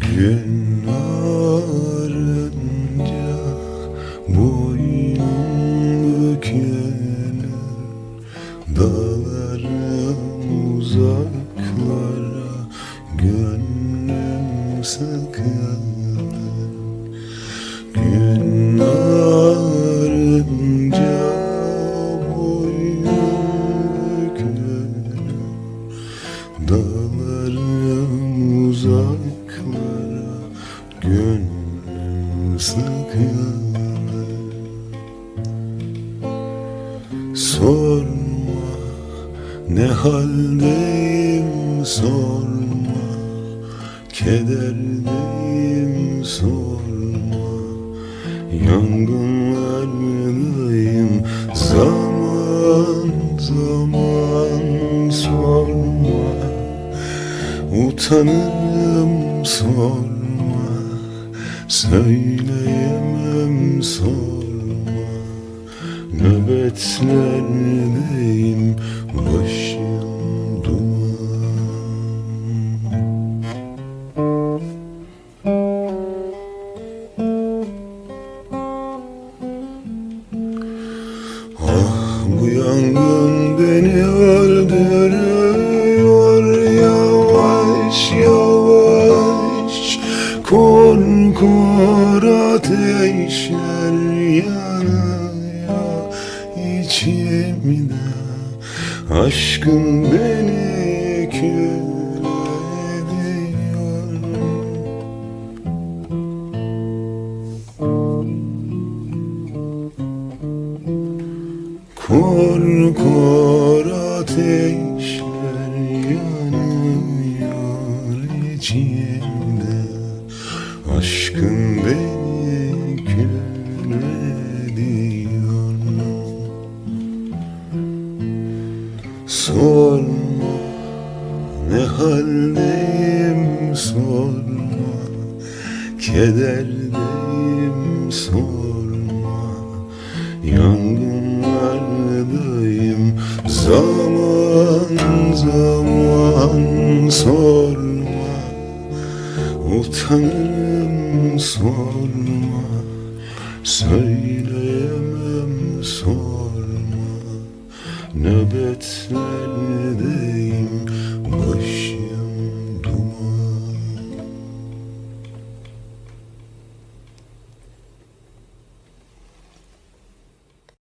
Gün ağarınca boynum uzaklara gönlüm sıkılır uzaklara gönlüm sıkılır Sorma ne haldeyim sorma Kederdeyim sorma Yangınlardayım zaman zaman sorma. Utanırım sorma Söyleyemem sorma. Nöbetlerdeyim başım duman. Ah bu yangın beni öldürüyor Kor ateşler yanıyor içimde. Aşkın beni kül ediyor. Kor kor ateşler yanıyor içimde Aşkın beni kül ediyor Sorma ne haldeyim sorma. Kederdeyim sorma. Yangınlardayım zaman zaman sorma Utanırım sorma. Söyleyemem sorma. Nöbetlerdeyim